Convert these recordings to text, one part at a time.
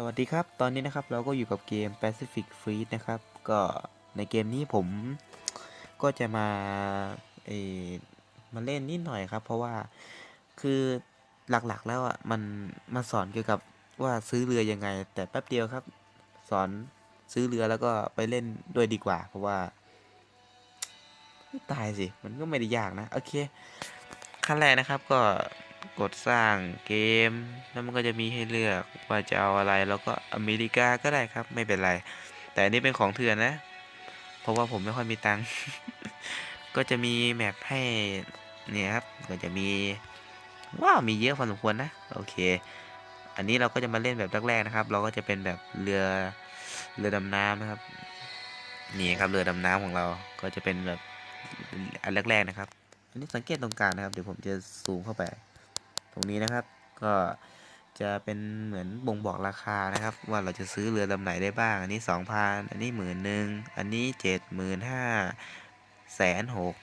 สวัสดีครับ ตอนนี้นะครับเราก็อยู่กับเกม Pacific Fleet นะครับ ก็ในเกมนี้ผมก็จะมาเอมาเล่นนิดหน่อยครับ เพราะว่าคือหลักๆแล้วอะมันมาสอนเกี่ยวกับว่าซื้อเรือยังไง แต่แป๊บเดียวครับ สอนซื้อเรือแล้วก็ไปเล่นด้วยดีกว่า เพราะว่า ตายสิ มันก็ไม่ได้ยากนะ โอเคขั้นแรกนะครับก็ กดสร้างเกม แล้วมันก็จะมีให้เลือกว่าจะเอาอะไร แล้วก็อเมริกาก็ได้ครับ ไม่เป็นไร แต่อันนี้เป็นของเถื่อนนะ เพราะว่าผมไม่ค่อยมีตังค์ ก็จะมีแมปให้เนี่ยครับ ก็จะมีว้าวมีเยอะพอสมควรนะ โอเค อันนี้เราก็จะมาเล่นแบบแรกๆนะครับ เราก็จะเป็นแบบเรือเรือดำน้ำนะครับ นี่ครับเรือดำน้ำของเรา ก็จะเป็นแบบอันแรกๆนะครับ อันนี้สังเกตตรงกลางนะครับ เดี๋ยวผมจะซูมเข้าไป ตรงนี้นะครับ ก็จะเป็นเหมือนบ่งบอกราคานะครับ ว่าเราจะซื้อเรือลำไหนได้บ้าง อันนี้สองพันอันนี้หมื่นหนึ่งอันนี้เจ็ดหมื่นห้าแสนหก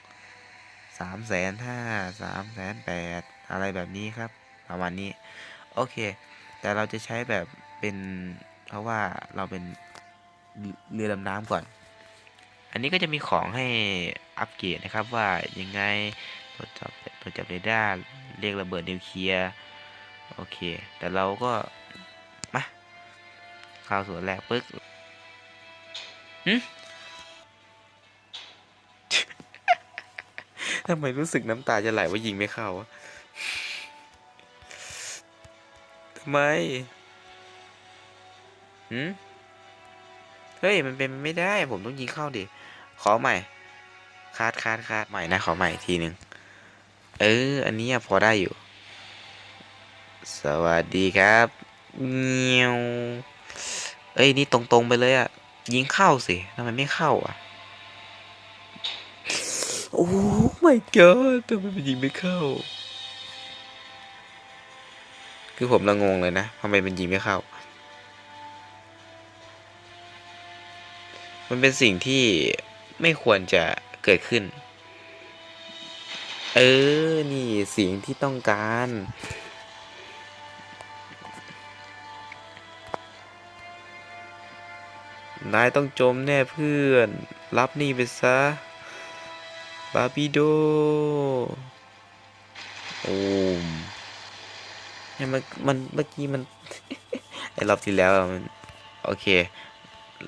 สามแสนห้าสามแสนแปดอะไรแบบนี้ครับ ประมาณนี้ โอเค แต่เราจะใช้แบบเป็นเพราะว่าเราเป็นเรือดำน้ำก่อน อันนี้ก็จะมีของให้อัปเกรดนะครับว่ายังไงตรวจจับตรวจจับเรดาร์ เรียกระเบิดนิวเคลียร์โอเค แต่เราก็มาข้าวสวนแรกปึ๊กหึทำไมรู้สึกน้ำตาจะไหลว่ายิงไม่เข้าวะทำไมหืมเฮ้ย มันเป็นไม่ได้ ผมต้องยิงเข้าดิ ขอใหม่ คาดคาดคาดใหม่นะ ขอใหม่ทีหนึ่ง เออ อันนี้พอได้อยู่ สวัสดีครับเงี้ยวเอ้ย นี่ตรงๆไปเลยอะยิงเข้าสิทำไมไม่เข้าอะ โอ้ my god ทำไมมันยิงไม่เข้า คือผมละงงเลยนะทำไมมันยิงไม่เข้า มันเป็นสิ่งที่ไม่ควรจะเกิดขึ้น เออ นี่เสิ่งที่ต้องการ นายต้องจมแน่เพื่อน รับนี่ไปซะ บาบิโด โอ้มเนี่ยมันมันเมื่อกี้มัน ไอรอบที่แล้วมัน โอเค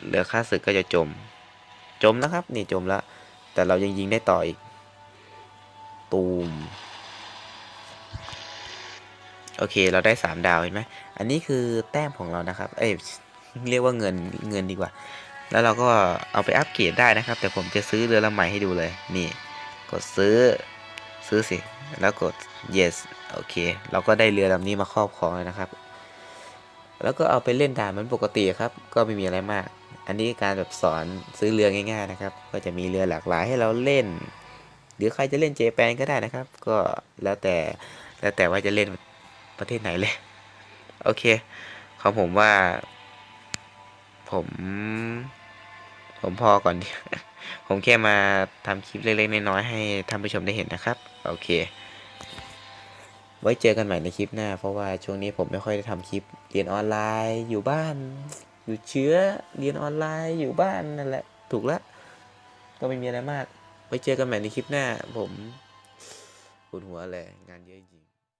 เหลือค่าศึกก็จะจม จมแล้วครับ นี่จมแล้ว แต่เรายังยิงได้ต่ออีก ตูม โอเค เราได้สามดาวเห็นไหม อันนี้คือแต้มของเรานะครับ เอ้ย เรียกว่าเงินเงินดีกว่า แล้วเราก็เอาไปอัปเกรดได้นะครับ แต่ผมจะซื้อเรือลำใหม่ให้ดูเลย นี่ กดซื้อ ซื้อสิ แล้วกด yes โอเค เราก็ได้เรือลำนี้มาครอบครองแล้วนะครับแล้วก็เอาไปเล่นด่านมือนปกติครับ ก็ไม่มีอะไรมาก อันนี้การแบบสอนซื้อเรือง่าย ๆ นะครับ ก็จะมีเรือหลากหลายให้เราเล่น หรือใครจะเล่นเจแปนก็ได้นะครับ ก็แล้วแต่แล้วแต่ว่าจะเล่นประเทศไหนเลย โอเคของผมว่า ผม ผมพอก่อนดีผมแค่มาทำคลิปเล็กๆน้อยๆให้ท่านผู้ชมได้เห็นนะครับ โอเค ไว้เจอกันใหม่ในคลิปหน้า เพราะว่าช่วงนี้ผมไม่ค่อยได้ทำคลิปเรียนออนไลน์อยู่บ้าน อยู่เชื้อเรียนออนไลน์อยู่บ้านนั่นแหละ ถูกแล้วก็ไม่มีอะไรมาก ไว้เจอกันใหม่ในคลิปหน้า ผมปวดหัวเลยงานเยอะจริง